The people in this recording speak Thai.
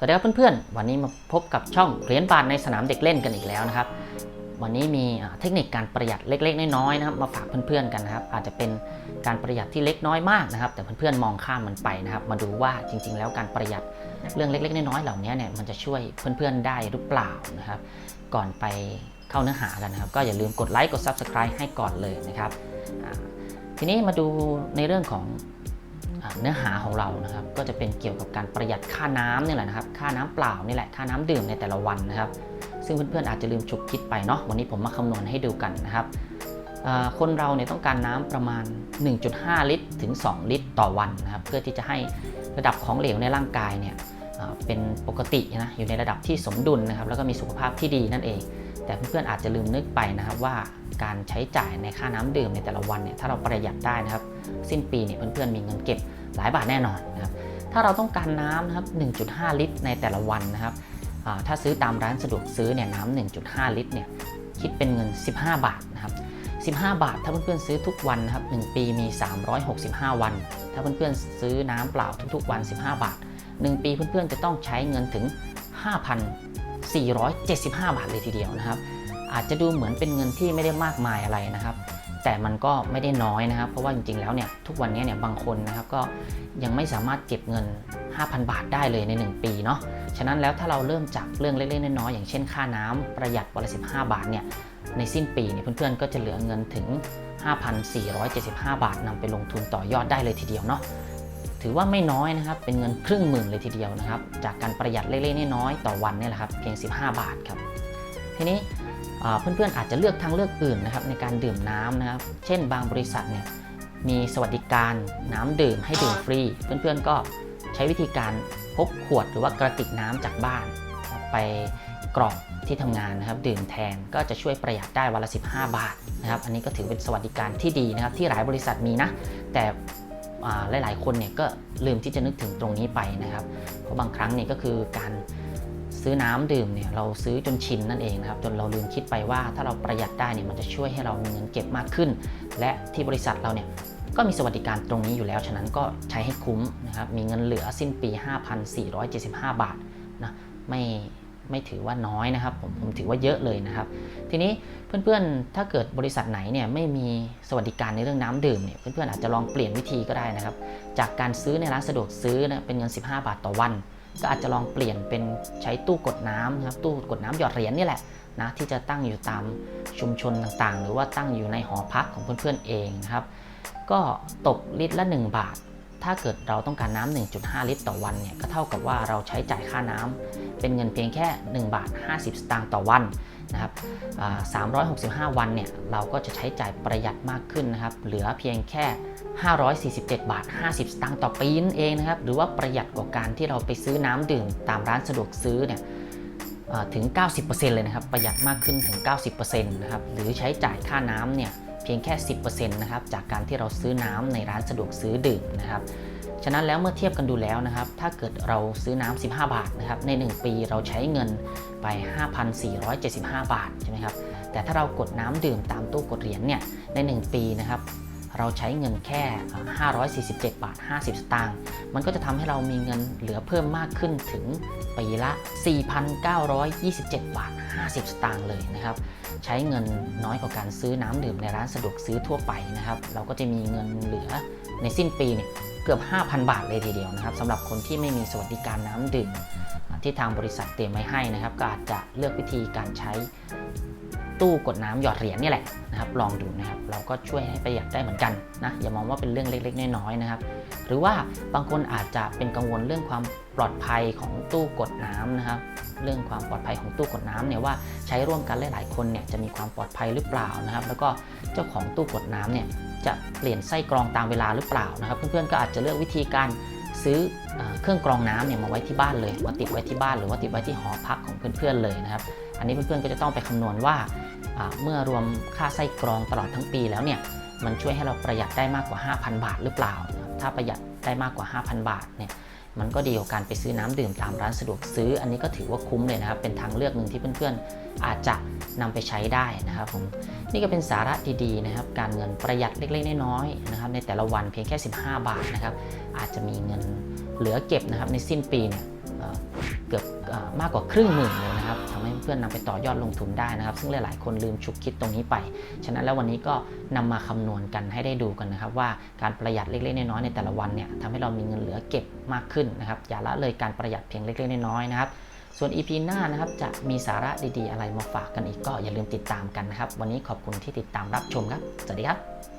สวัสดีครับเพื่อนๆ วันนี้มาพบกับช่องเหรียญบาทในสนามเด็กเล่นกันอีกแล้วนะครับ วันนี้มีเทคนิคการประหยัดเล็กๆ น้อยๆนะครับมาฝากเพื่อนๆกันนะครับ อาจจะเป็นการประหยัดที่เล็กน้อยมากนะครับ แต่เพื่อนๆมองข้ามมันไปนะครับ มาดูว่าจริง ๆ แล้วการประหยัดเรื่องเล็กๆ น้อยๆเหล่านี้เนี่ยมันจะช่วยเพื่อนๆได้หรือเปล่านะครับ ก่อนไปเข้าเนื้อหากันนะครับ ก็อย่าลืมกดไลค์กด Subscribe ให้ก่อนเลยนะครับทีนี้มาดูในเรื่องของ เนื้อหาของเรานะครับก็จะเป็นเกี่ยวกับการประหยัดค่าน้ำนี่แหละนะครับ ค่าน้ำเปล่านี่แหละค่าน้ำดื่มในแต่ละวันนะครับ ซึ่งเพื่อนๆอาจจะลืมฉุกคิดไปเนาะวันนี้ผมมาคำนวณให้ดูกันนะครับคนเราเนี่ยต้องการน้ำประมาณ 1.5 ลิตร ถึง 2 ลิตรต่อวันนะครับ เพื่อที่จะให้ระดับของเหลวในร่างกายเนี่ยเป็นปกตินะอยู่ในระดับที่สมดุลนะครับ แล้วก็มีสุขภาพที่ดีนั่นเอง แต่เพื่อนๆอาจจะลืมนึกไปนะครับว่าการใช้จ่ายในค่าน้ำดื่มในแต่ละวันเนี่ยถ้าเราประหยัดได้นะครับ สิ้นปีเนี่ยเพื่อนๆมีเงินเก็บหลายบาทแน่นอนนะครับถ้าเราต้องการน้ำนะครับ 1.5 ลิตร ในแต่ละวันนะครับถ้าซื้อตามร้านสะดวกซื้อเนี่ยน้ำ1.5 ลิตรเนี่ยคิดเป็นเงิน 15 บาทนะครับ15 บาท ถ้าเพื่อนๆซื้อทุกวันนะครับ 1 ปีมี 365 วัน ถ้าเพื่อนๆซื้อน้ำเปล่าทุกๆวัน 15 บาท 1 ปีเพื่อนๆจะต้องใช้เงินถึง 475 บาทเลยทีเดียวนะครับ อาจจะดูเหมือนเป็นเงินที่ไม่ได้มากมายอะไรนะครับ แต่มันก็ไม่ได้น้อยนะครับ เพราะว่าจริงๆแล้วเนี่ยทุกวันนี้เนี่ยบางคนนะครับก็ยังไม่สามารถเก็บเงิน 5,000 บาทได้เลยใน 1 ปีเนาะฉะนั้นแล้วถ้าเราเริ่มจากเรื่องเล็กๆน้อยๆอย่างเช่นค่าน้ำประหยัดวันละ15 บาทเนี่ยในสิ้นปีเนี่ยเพื่อนๆก็จะเหลือเงินถึง 5,475 บาทนำไปลงทุนต่อยอดได้เลยทีเดียวเนาะ ถือว่าไม่น้อยนะครับ เป็นเงินครึ่งหมื่นเลยทีเดียวนะครับ จากการประหยัดเล็กๆน้อยๆต่อวันเนี่ยแหละครับเพียง 15 บาทครับ ทีนี้เพื่อนๆอาจจะเลือกทางเลือกอื่นนะครับในการดื่มน้ำนะครับ เช่น บางบริษัทเนี่ยมีสวัสดิการน้ำดื่มให้ดื่มฟรี เพื่อนๆก็ใช้วิธีการพกขวดหรือว่ากระติกน้ำจากบ้าน ไปกรอกที่ทำงานนะครับดื่มแทนก็จะช่วยประหยัดได้วันละ 15 บาทนะครับ อันนี้ก็ถือเป็นสวัสดิการที่ดีนะครับ ที่หลายบริษัทมีนะ แต่ หลายๆ คนเนี่ยก็ลืมที่จะนึกถึงตรงนี้ไปนะครับ เพราะบางครั้งเนี่ยก็คือการซื้อน้ำดื่มเนี่ยเราซื้อจนชินนั่นเองนะครับจนเราลืมคิดไปว่าถ้าเราประหยัดได้เนี่ยมันจะช่วยให้เรามีเงินเก็บมากขึ้น และที่บริษัทเราเนี่ยก็มีสวัสดิการตรงนี้อยู่แล้ว ฉะนั้นก็ใช้ให้คุ้มนะครับมีเงินเหลือสิ้นปี 5,475 บาทนะไม่ ไม่ถือว่าน้อยนะครับผมผมถือว่าเยอะเลยนะครับ ทีนี้เพื่อนๆ ถ้าเกิดบริษัทไหนเนี่ยไม่มีสวัสดิการในเรื่องน้ำดื่มเนี่ยเพื่อนๆอาจจะลองเปลี่ยนวิธีก็ได้นะครับ จากการซื้อในร้านสะดวกซื้อนะเป็นเงิน 15 บาทต่อวัน ก็อาจจะลองเปลี่ยนเป็นใช้ตู้กดน้ำนะครับตู้กดน้ำหยอดเหรียญนี่แหละนะที่จะตั้งอยู่ตามชุมชนต่างๆ หรือว่าตั้งอยู่ในหอพักของเพื่อนๆเองนะครับ ก็ตกลิตรละ 1 บาท ถ้าเกิดเราต้องการน้ำ1.5 ลิตรต่อวันเนี่ยก็เท่ากับว่าเราใช้จ่ายค่าน้ำเป็นเงินเพียงแค่ 1 บาท 50 สตางค์ต่อวันนะครับ365 วันเนี่ยเราก็จะใช้จ่ายประหยัดมากขึ้นนะครับ เหลือเพียงแค่ 547 บาท 50 สตางค์ต่อปีนั่นเองนะครับ หรือว่าประหยัดกว่าการที่เราไปซื้อน้ำดื่มตามร้านสะดวกซื้อเนี่ยถึง 90%เลยนะครับ ประหยัดมากขึ้นถึง 90%นะครับ หรือใช้จ่ายค่าน้ำเนี่ย พียงแค่ 10%นะครับจากการที่เราซื้อน้ำในร้านสะดวกซื้อดื่มนะครับฉะนั้นแล้วเมื่อเทียบกันดูแล้วนะครับ ถ้าเกิดเราซื้อน้ำ15 บาทนะครับใน 1 ปีเราใช้เงินไป 5,475 บาทใช่ไหมครับแต่ถ้าเรากดน้ำดื่มตามตู้กดเหรียญเนี่ยใน 1 ปีนะครับ เราใช้เงินแค่ 547 บาท 50 สตางค์ มันก็จะทำให้เรามีเงินเหลือเพิ่มมากขึ้นถึงปีละ 4,927 บาท 50 สตางค์เลยนะครับ ใช้เงินน้อยกว่าการซื้อน้ำดื่มในร้านสะดวกซื้อทั่วไปนะครับ เราก็จะมีเงินเหลือในสิ้นปีเนี่ยเกือบ 5,000 บาทเลยทีเดียวนะครับสำหรับคนที่ไม่มีสวัสดิการน้ำดื่มที่ทางบริษัทเตรียมไว้ให้นะครับ ก็อาจจะเลือกวิธีการใช้ ตู้กดน้ำหยอดเหรียญนี่แหละนะครับลองดูนะครับเราก็ช่วยให้ประหยัดได้เหมือนกันนะอย่ามองว่าเป็นเรื่องเล็กๆ น้อยๆนะครับหรือว่าบางคนอาจจะเป็นกังวลเรื่องความปลอดภัยของตู้กดน้ำนะครับเรื่องความปลอดภัยของตู้กดน้ำเนี่ยว่าใช้ร่วมกันหลายๆคนเนี่ยจะมีความปลอดภัยหรือเปล่านะครับ แล้วก็เจ้าของตู้กดน้ำเนี่ยจะเปลี่ยนไส้กรองตามเวลาหรือเปล่านะครับ เพื่อนๆก็อาจจะเลือกวิธีการซื้อเอ่อเครื่องกรองน้ำเนี่ยมาไว้ที่บ้านเลยมาติดไว้ที่บ้านหรือว่าติดไว้ที่หอพักของเพื่อนๆเลยนะครับ อันนี้เพื่อนๆก็จะต้องไปคำนวณว่า เมื่อรวมค่าไส้กรองตลอดทั้งปีแล้วเนี่ยมันช่วยให้เราประหยัดได้มากกว่า 5,000 บาทหรือเปล่า ถ้าประหยัดได้มากกว่า 5,000 บาทเนี่ยมันก็ดีกว่าการไปซื้อน้ำดื่มตามร้านสะดวกซื้อ อันนี้ก็ถือว่าคุ้มเลยนะครับ เป็นทางเลือกหนึ่งที่เพื่อนๆ อาจจะนำไปใช้ได้นะครับผม นี่ก็เป็นสาระดีๆนะครับ การเงินประหยัดเล็กๆ น้อยๆนะครับ ในแต่ละวันเพียงแค่ 15 บาทนะครับ อาจจะมีเงินเหลือเก็บนะครับในสิ้นปีเนี่ย เกือบมากกว่าครึ่งหมื่นเลยนะครับทำให้เพื่อนๆนำไปต่อยอดลงทุนได้นะครับ ซึ่งหลาย ๆ คนลืมฉุกคิดตรงนี้ไป ฉะนั้นแล้ววันนี้ก็นำมาคำนวณกันให้ได้ดูกันนะครับ ว่าการประหยัดเล็ก ๆ น้อย ๆ ในแต่ละวันเนี่ยทำให้เรามีเงินเหลือเก็บมากขึ้นนะครับอย่าละเลยการประหยัดเพียงเล็ก ๆ น้อย ๆ นะครับส่วน EP หน้านะครับจะมีสาระดี ๆ อะไรมาฝากกันอีกก็อย่าลืมติดตามกันนะครับ วันนี้ขอบคุณที่ติดตามรับชมครับ สวัสดีครับ